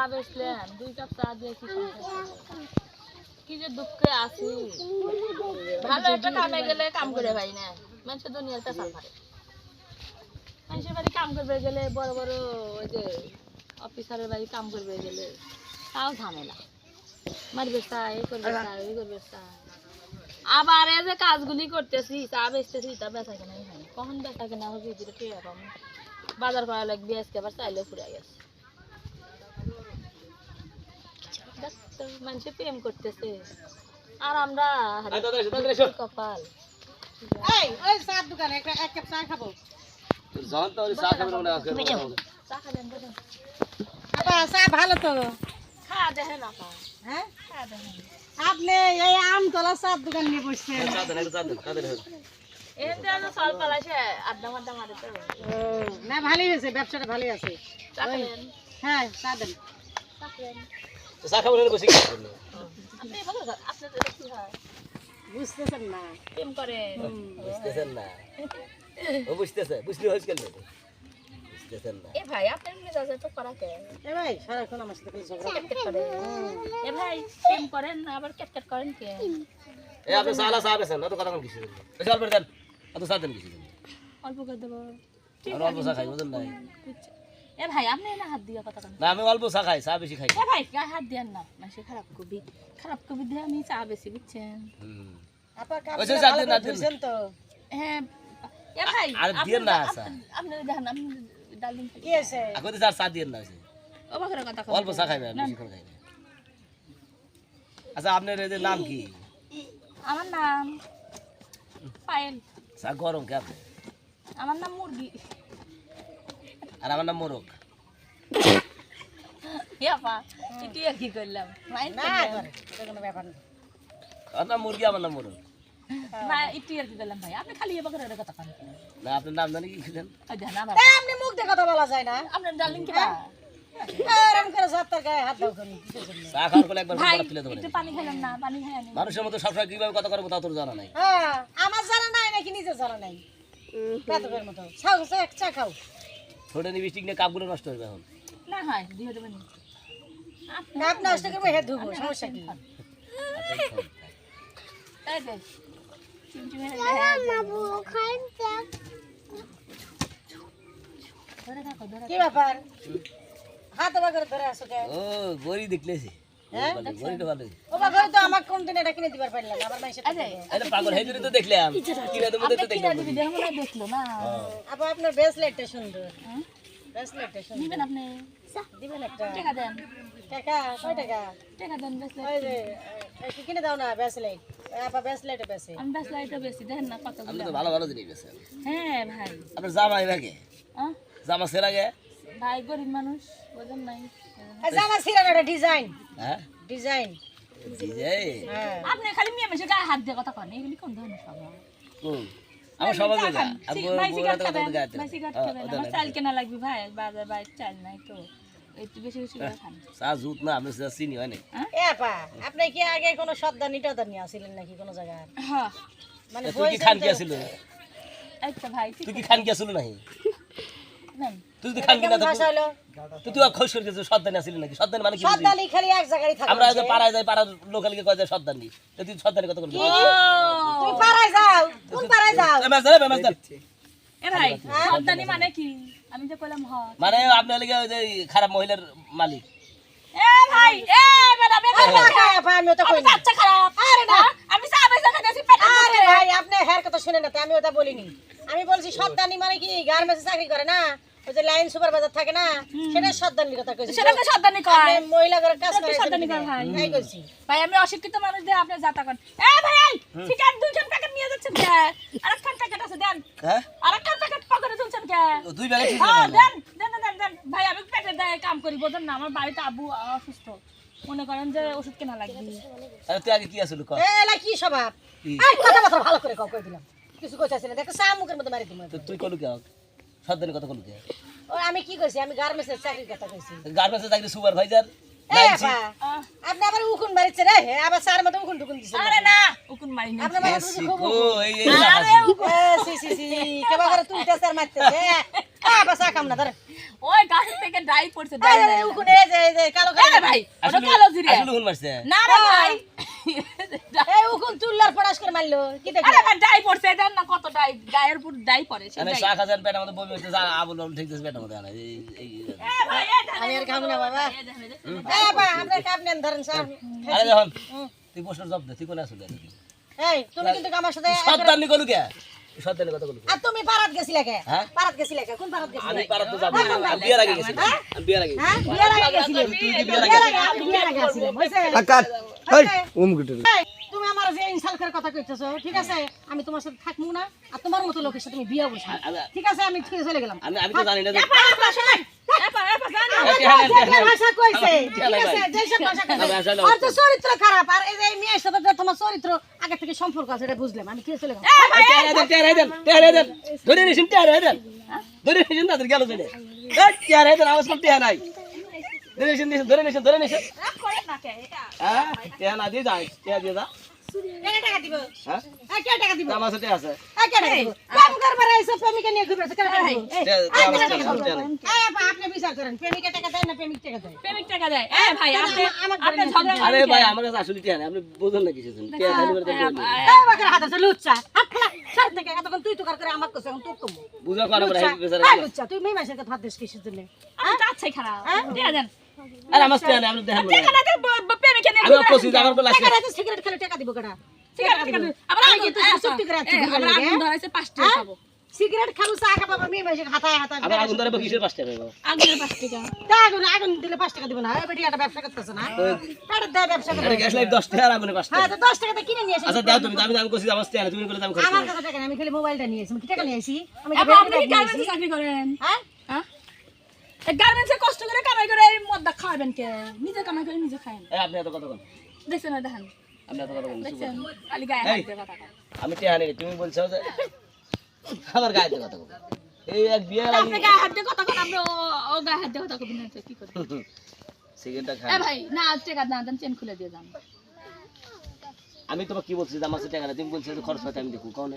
চা বেচলেন দুই কাপ চা দিয়ে কি কি যে দুঃখে আছি। ভালো একটা কামে করবে গেলে তাও চা আবার যে কাজগুলি করতেছি, চা বেচতেছি, তা বেচা কেনা হয় কখন বেচা কেনা হবে বাজার করা লাগবে, আজকে আবার চাইলেও ফুরে গেছে দেখ তো, মানুষে প্রেম করতেছে। আর আমরা কপাল। এই ওই চার দোকানে একটা এক কাপ চা খাব। চা খাবেন বসেন। আপা চা ভালো তো? খা দেখেন আপা। হ্যাঁ? খা দেখেন। আপনি এই আমতলা চার দোকান নিয়ে বসছেন। এখান থেকে যে সল পালাইছে আড্ডা মাড্ডা মারে তো। না ভালোই হয়েছে ব্যবসাটা ভালোই আছে। হ্যাঁ চা দেন। চা খাব না বসে হয়? বুঝতেছেন না। প্রেম করেন বুঝতেছেন না? ও বুঝতেছে বুঝলি হয়েছে কেন? বুঝতেছেন না? এ ভাই আপনার মেজাজে তো করা কে? এ ভাই সারাক্ষণ আমার সাথে ঝগড়া এ ভাই প্রেম করেন না আবার ক্যাটক্যাট করেন কে? আপনি সালা না তো কথা কিছু বেশি অল্প দেন অত চা দেন কিছু অল্প করে দেবো। আর অল্প চা খাই বুঝলেন না বুঝছি। এ ভাই আপনি না হাত দিয়ে কথা না আমি অল্প চা খাই চা বেশি খাই। এ ভাই হাত দেন না মানুষের খারাপ কবি খারাপ কবি দিয়ে আমি চা বেশি বুঝছেন। হুম। আপা কাপ ওই যে চা ভালো দিন, করে আর দিন। ধুইছেন তো। হ্যাঁ এ ভাই আর দিয়েন না চা। আপনি দেখেন আপনি ডালিম কি আছে এখন তো চা দিয়ে না ও বাকরে কথা অল্প চা খাইবে আর বেশিক্ষণ খাই আচ্ছা আপনার এদের নাম কি? আমার নাম পায়েল। চা গরম কে আপনি? আমার নাম মুরগি। আর আমার নাম মোরক কি করলাম? না করলাম। করে এটা কোনো ব্যাপার না। আমার নাম মুরগি আমার নাম মোরক না এটি আর কি আপনার নাম জানি আপনি মুখ দিয়ে কথা বলা যায় না। আপনার মানুষের মতো সবসময় কীভাবে কথা করব তা তোর জানা নাই। হ্যাঁ আমার জানা নাই নাকি নিজে জানা নাই? মতো। চা খাও। ছোট লিপস্টিক নিয়ে কাপগুলো নষ্ট হবে এখন। না হয় দিয়ে দেবেন না আপনি নষ্ট করব হে ধুবো সমস্যা কি? এই যে চিমচিমে ধরে কি ব্যাপার? হাত ধরে আসো ও গরি দেখলেছি। হ্যাঁ? গড়িটা ভালো ওবা করে তো আমার কোন দিন এটা কিনে দিবার পারলাম না, আবার মাইসে আরে এটা পাগল হেজুরি তো দেখলাম। কিরাতে মধ্যে তো আপনি দেখলাম কিনা দিবি দেখো না দেখল না। আপা আপনার ব্রেসলেটটা সুন্দর? ব্রেসলেটটা সুন্দর। নিবেন আপনি? দিবেন একটা। টাকা দেন। টাকা? কয় টাকা? টাকা দেন বেসলে ওই যে একটু কিনে দাও না ব্রেসলেট আপা ব্রেসলেটে বেশি আমি বেসলে বেশি দেখেন না কত আপনি তো ভালো ভালো জিনিস বেছেন। হ্যাঁ ভাই। আপনার জামা এবারে আহ, জামা সেরা গে? ভাই গরিব মানুষ বোঝেন নাই। আচ্ছা আমার সিরানোটা ডিজাইন। হ্যাঁ? ডিজাইন। দিজাই হ্যাঁ। আপনি খালি মেয়ে মেশে গায়ে হাত দিয়ে কথা কন এগুলি কোন ধরনের স্বভাব? কোন? আমার সবাই গা খান। বড় ভাই কথা খাবেন গাইতে ভাই খাবেন। আমার চাল কেনা লাগবে ভাই বাজার ভাই চাল নাই তো। একটু বেশি বেশি করে খান। চা জুত না আমি চা চিনি হয় নাই? এ আপা আপনি কি আগে কোনো সর্দানি টর্দানি আসিলেন নাকি কোনো জায়গায়? হ্যাঁ। মানে তুই কি খান কি এই ভাই তুই কি খান কি আসিল নাকি? নেন। তুই যদি খান না কেমন ভাষা হলো? তুই তুই খোঁজ করে গেছিস সর্দানি আসিল নাকি? সর্দানি মানে কি বুঝলি? খালি এক জায়গায় থাকে আমরা যে পাড়ায় যাই পাড়ার লোকালকে কয় যায় সর্দানি তুই সর্দানি কত করে তুমি পাড়ায় যাও কোন পাড়ায় যাও। এ ভাই সর্দানি মানে কি? আমি যে কইলাম হ। মানে আপনার লিগে ওই যে খারাপ মহিলার মালিক। এ ভাই এ বেটা বেটা না, না, আপা আমি ওটা কই না আচ্ছা খারাপ। আরে না। আমি পেটে আরে ভাই আপনি হ্যার কথা শুনে না আমি ওটা বলিনি। আমি বলছি মানে কি গার্মেন্টসে চাকরি করে না? ওই যে লাইন সুপারভাইজার থাকে না সেটা কথা কইছি। সেটাকে সর্দানি কয়। আপনি মহিলা করে কাজ করে কয় ভাই। তাই কইছি। ভাই আমি অশিক্ষিত মানুষ দিয়ে আপনি যাতা করেন। এ ভাই দুইজন প্যাকেট নিয়ে যাচ্ছেন কে? আরেকখান প্যাকেট আছে দেন। হ্যাঁ? আরেকখান প্যাকেট পকেটে তুলছেন কে? দুই ঠিক হ্যাঁ দেন দেন দেন দেন। ভাই আমি পেটের দায়ে কাম করি বোঝেন না আমার বাড়িতে আবু অসুস্থ। মনে করেন যে ওষুধ কেনা লাগবে। আরে তুই আগে কি আসল এলা কি স্বভাব? এই কথা কথা ভালো করে কও কই দিলাম। কিছু কইতাছ না। দেখো সামুকের মধ্যে মারি দিমু তো তুই কলু কে সর্দানি কত কলু ও আমি কি কইছি? আমি গার্মেন্টসের চাকরির কথা কইছি। গার্মেন্টসে চাকরি সুপারভাইজার আপনি আবার উকুন মারিছে রে? আবার সার মতো উকুন টুকুন দিছেন আরে না উকুন মারি না খুব এই এই সি সি সি কেবা করে ধরে। ওই গাছের থেকে ডাই পড়ছে ডাই যে, এই যে কালো কালো ভাই ওটা কালো জিরে আসলে কোন মারছে। না রে ভাই। উকুন চুল্লার পড়াশ করে মারলো। কি দেখি? আরে ডাই পড়ছে এটা না কত ডাই? গায়ের উপর ডাই পড়ে সে শাক হাজার পেট আমাদের বমি হচ্ছে যা আবুল বাবুল ঠিক আছে পেটের মধ্যে এই এই এ ভাই, এ ধানে- আমি আর খাব না বাবা। এ ধানে দে। এই আপা আপনার কাপ নেন ধরেন স্যার। আরে যখন তুই প্রশ্ন জব দে তুই কোন আসলে এই তুমি কিন্তু আমার সাথে সত্তানি কলু কে? সত্তানি কথা কলু আর তুমি পারাত গেছিলে কে? হ্যাঁ? পারাত গেছিলে কে? কোন পারাত গেছিলে? আমি পারাত তো যাব না আমি আগে গেছি আমি আগে হ্যাঁ বিয়ার আগে গেছিলে তুই কি বিয়ার আগে আগে বিয়ার আগে আসছিলেন বুঝছে আকার এই উমগুটে এই, তুমি আমার যে ইনসাল করে কথা কইতেছো ঠিক আছে আমি তোমার সাথে থাকব না আর তোমার মতো লোকের সাথে তুমি বিয়ে ঠিক আছে আমি চলে গেলাম আমি আমি তো জানি না চরিত্র খারাপ আর এই মেয়ের সাথে তোমার চরিত্র আগে থেকে সম্পর্ক আছে এটা বুঝলাম আমি ছেড়ে চলে গেলাম ধরে নিছেন ধরে নিছেন তাদের গেল চলে এই টেহারে দেন আওয়াজ কম টেহা নাই ধরে নিছেন নিছেন, ধরে নিছেন ধরে নিছেন রাগ করেন না কে, এটা। হ্যাঁ টেহা না দিয়ে যায় টেহা দিয়ে যা। টাকা দিব? হ্যাঁ? কে টাকা দিব? আমার সাথে আছে। কে টাকা দিব? কাম করবার আইছো প্রেমিকা নিয়ে ঘুরবে কে টাকা দিব? এই, টেহা- এই, টেহা কে টাকা আমার দিব? সাথে আছে। এই, আপা, আপনি বিচার করেন প্রেমিকা টাকা দেয় না প্রেমিক টাকা দেয়? প্রেমিক টাকা দেয়। এ ভাই, আপনি আপনি ঝগড়া আরে ভাই আমার কাছে আসলে নাই আপনি বুঝুন না কিছু টেহা খালি করে দেন এই বাকের হাত আছে লুচ্চা। হাত ফেলা থেকে এতক্ষণ তুই তুকার করে আমার কাছে এখন তুই বুঝা করে বেচারা লুচ্চা তুই মেয়ে মাসের কথা হাত দিস জন্য? আপনি খারাপ। দিয়ে দেন। আরে আমার নাই আপনি দেখেন মনে হয়। টাকা না দিয়ে ব- ব- প্রেমিকা নিয়ে আমি কইছি যে আমার কোন টাকা রাতে সিগারেট খেলে টাকা দিব কেডা? সিগারেট টাকা দিয়ে- আবার আমি কিন্তু এ, করে আছি লাগে। আগুন ধরাইছে, পাঁচ টাকা হ্যাঁ? খাব। সিগারেট খাব চা খাব মেয়ে মাসে হাতায় হাতায়। আবার আগুন ধরে কিসের পাঁচটা পাবো আগুনের পাঁচ টাকা। তা আগুন আগুন দিলে পাঁচ টাকা দিব না। এই বেটি একটা ব্যবসা করতেছে না। তার দেয় ব্যবসা আরে করে গ্যাস লাইট 10 টাকা আর আগুনে 5 হ্যাঁ টাকা তো দশ টাকাতে কিনে নিয়ে এসে আচ্ছা দাও তুমি আমি আমি কইছি আমার টেহা তুমি বলে দাম আমার খরচ কাছে টাকা আমি খালি মোবাইলটা নিয়ে এসেছি। আমি টাকা নিয়ে এসেছি আমি আপনি কি নিয়ে চাকরি করেন? হ্যাঁ হ্যাঁ? গার্মেন্টসে কষ্ট করে কামাই করে এই মদটা খাওয়াবেন কে? নিজে কামাই করে নিজে খায়েন। এই আপনি এত কথা বলেন দেখছেন না দেখেন? আপনি এত কথা বলেন দেখছেন? খালি গায়ে। হাত দিয়ে কথা। আমি টেহা নেই তুমি বলছো যে আমার গায়ে দিয়ে কথা বলো এই এক বিয়ে আপনি গায়ে হাত দিয়ে কথা কন, আপনি ও- গায়ে হাত দিয়ে কথা কবেন না, তো কি করবেন? সিগারেটটা এ ভাই, না, না দেন, চেন খুলে দিয়ে যান। আমি তোমাকে কি বলছি যে আমার সাথে টাকা নাই? তুমি বলছো যে খরচ হয় আমি দেখু কোন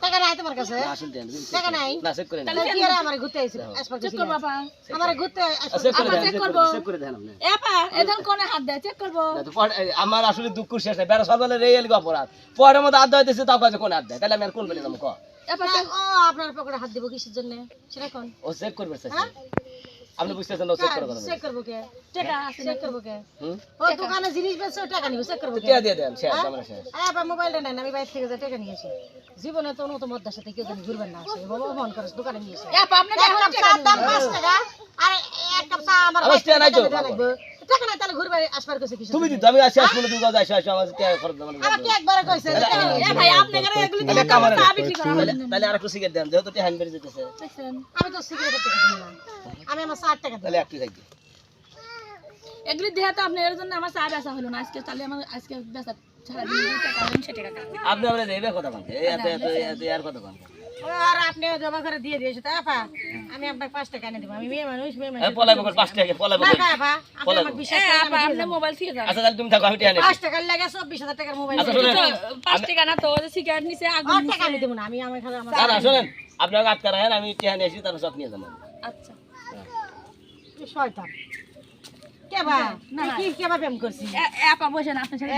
টাকা নাই তোমার কাছে? না আসল টেহা নেই, তুমি টাকা নাই? না চেক করে তাহলে কি আমার ঘুরতে আইছিল? চেক গেছিল আপা। আমার ঘুরতে চেক করে আবার দেন check চেক করব। চেক করে দেন আপনি আপা, এ কোনে হাত দেয়, চেক করব। না তো পরে- এই, আমার আসলে দুঃখ শেষ নাই। সকালে অপরাধ। পরের মধ্যে আড্ডা হইতেছে তাও কাছে কোন আড্ডা তাহলে আমি আর কোন বেলে যাব ক? আপনার পকেটে হাত দিব কিসের জন্য? সেটা কোন? ও চেক করবে? আপনি বুঝতেছেন না চেক করে চেক করব কে? টাকা আছে চেক করব কে? ও দোকানে জিনিস বেচছো টাকা নিবে চেক করব কে? দিয়ে দেন শেষ আমরা শেষ। হ্যাঁ বা মোবাইলটা নেন আমি বাইরে থেকে যা টাকা নিয়েছি জীবনে তো নতুন মদ্দার সাথে কেউ যদি ঘুরবেন না আসে বাবা ফোন করে দোকানে নিয়ে এ আপনি টাকা দাম 5 টাকা আর এক কাপ চা আমার আমার নাই তো, তাহলে ঘুরবে আসবার কাছে কিছু তুমি দিত আমি আসি আসব তুমি কাজ আসো আসো আমার টিয়া খরচ দেবো না। আমাকে একবারে কইছে? এ। ভাই, আপনাকে এগুলি দিয়ে তাহলে কামারে চা বিক্রি করা তাহলে। আরেকটু সিগারেট দেন যেহেতু টিয়া হ্যান্ড বেড়ে যেতেছে আমি তো সিগারেটের টাকা দিই না। আমি আমার ষাট টাকা দিই তাহলে একটু থাকবে এগুলি দেহে তো আপনার এর জন্য আমার চা বেচা হলো না। আজকে তাহলে আমার আজকে বেচা সারাদিন দুই টাকা হলো, সে টাকা। আপনি আমরা দেবে কথা বলতে এই এত এত এত আর কথা বলতে আর আপনি জমা করে দিয়ে দিয়েছে তা আপা? আমি আপনাকে পাঁচ টাকা এনে দেবো। আমি মেয়ে মানুষ মেয়ে মানুষ। পলাই বকর পাঁচ টাকা পলাই না বকর। না আপা আপনি বলো। বিশ্বাস করেন আপা, আপনি মোবাইল থেকে যান। আচ্ছা তাহলে তুমি থাকো আমি টিয়া নেই পাঁচ টাকার লাগে চব্বিশ হাজার টাকার মোবাইল আচ্ছা শুনেন। তো পাঁচ টাকা না তো ওই সিগারেট নিচে আগুন আর টাকা আমি দেবো না আমি আমার খালি আমার না না শুনেন আপনাকে আটকা রাখেন আমি টিয়া নিয়ে আসি তারপর সব নিয়ে যাব। আচ্ছা। শয়তান। কেবা না। কি কেবা প্রেম করছি? এ এ আপা বসেন আপনার সাথে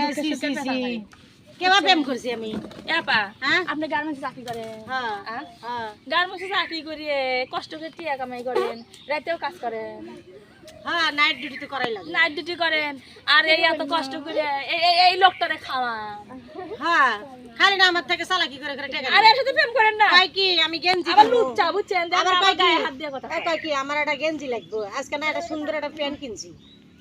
কেবা প্রেম করছি আমি। হ্যাঁ? আপনি গার্মেন্টসে চাকরি করেন। হ্যাঁ হ্যাঁ? গার্মেন্টসে চাকরি করিয়ে কষ্ট করে টিয়া কামাই করেন রাতেও কাজ করেন। হ্যাঁ নাইট ডিউটি করাই লাগে। নাইট ডিউটি করেন আর এই এত কষ্ট করে এই- এই- এই লোকটারে খাওয়ান। হ্যাঁ খালি না আমার থেকে চালাকি করে করে টাকা আর নেয়। এর সাথে প্রেম করেন না। কি আমি গেঞ্জি আবার কিনবো। লুচ্চা বুঝছেন? আবার আমার কয় গায়ে হাত দিয়ে কথা কয়। কি আমার একটা গেঞ্জি লাগবে। আজকে না একটা সুন্দর একটা প্যান্ট কিনছি।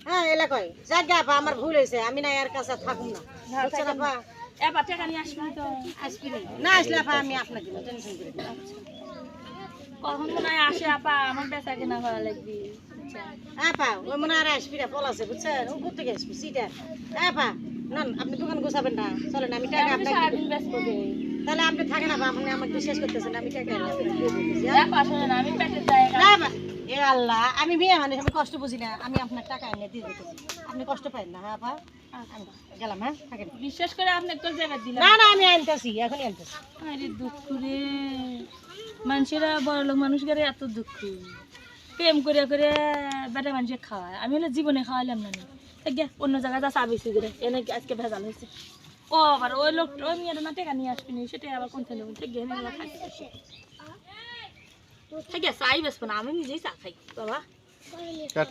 হ্যাঁ এলা কয় যাক গে আমার ভুল হয়েছে আমি না এর কাছে থাকুম না। বুঝছেন আপা? এবার টাকা নিয়ে আসবেন তো? আসবি না। না আসলে আপা আমি আপনাকে টেনশন করে কখন মনে হয় আসে আপা আমার বেচা কেনা করা লাগবে। আপা ওই মনে আর আসবি না পল আছে বুঝছেন? ও কোথেকে আসবি সিটার। আপা নন আপনি দোকান গোছাবেন না। চলেন আমি টাকা আমি আপনাকে সারাদিন ব্যস্ত তাহলে আপনি থাকেন আপা আপনি আমাকে বিশ্বাস করতেছেন আমি টাকা? আপা শোনেন আমি না এ আল্লাহ আমি মেয়ে মানুষ আমি কষ্ট বুঝি না। আমি আপনার টাকা এনে দিয়ে দিতেছি আপনি কষ্ট পাইন না হ্যাঁ আপা? গেলাম হ্যাঁ থাকেন। বিশ্বাস করে আপনি তোর জায়গা দিলাম। না না আমি আনতেছি এখনই আনতেছি। আরে দুঃখ রে। মানুষেরা বড় লোক মানুষ করে এত দুঃখ। প্রেম করে করে বেটা মানুষে খাওয়ায়। আমি হলে জীবনে খাওয়াইলাম না গে, অন্য জায়গায় যা চাবিছি করে এনে আজকে ভেজাল হয়েছে? ও আবার ওই লোক ওই মেয়ের না টেকা নিয়ে আসবি সেটা আবার কোন গেলে থাকতে ঠিক আছে চাই বেসবো না আমি নিজেই চা খাই বাবা কাট